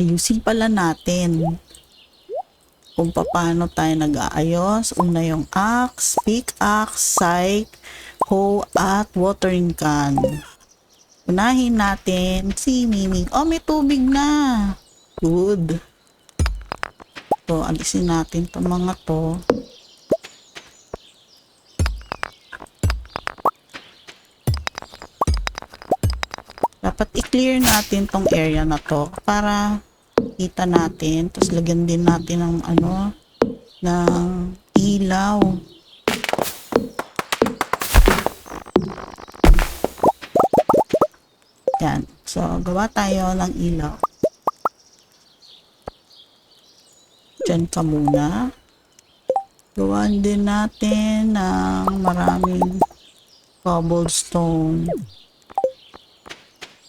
ayusin pala natin kung paano tayo nag-aayos. Una yung axe, pickaxe, scythe, hoe, at watering can. Unahin natin si Miming. Oh, may tubig na. Good. So, alisin natin itong mga to. Dapat i-clear natin tong area na to para kita natin. Tapos lagyan din natin ng ano, ng ilaw. Yan. So, gawa tayo ng ilaw. Diyan ka muna. Gawaan din natin ng maraming cobblestone.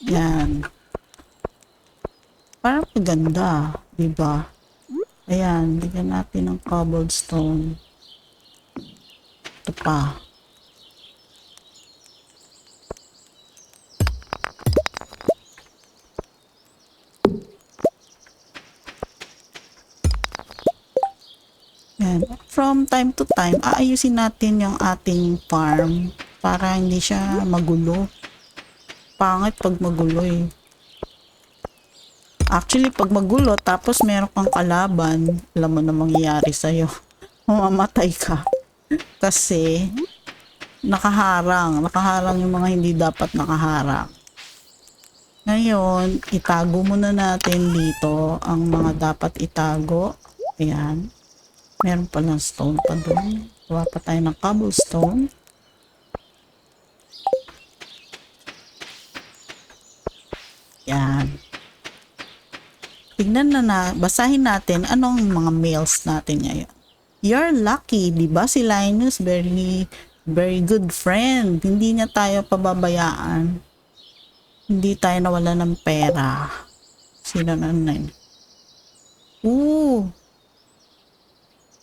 Yan. Parang maganda, di ba? Ayan, bigyan natin ng cobblestone. Ito pa. Yan. From time to time, aayusin natin yung ating farm para hindi siya magulo. Pangit pag magulo eh. Actually, pag magulo, tapos meron kang kalaban, alam mo na mangyayari sa'yo. Mamamatay ka. Kasi, nakaharang. Nakaharang yung mga hindi dapat nakaharang. Ngayon, itago muna natin dito ang mga dapat itago. Ayan. Meron pa ng stone pa doon. Gawa pa tayo ng cobblestone. Yan. Tignan na na, basahin natin anong mga mails natin ngayon. You're lucky, di ba? Si Linus, very, very good friend. Hindi niya tayo pababayaan. Hindi tayo nawala ng pera. Sino na yun? Ooh,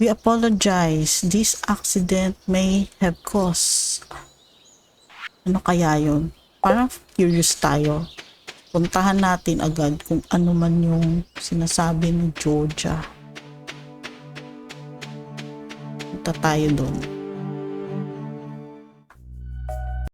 We apologize. This accident may have caused. Ano kaya yun? Parang curious tayo. Puntahan natin agad kung ano man yung sinasabi ni Georgia. Punta tayo doon.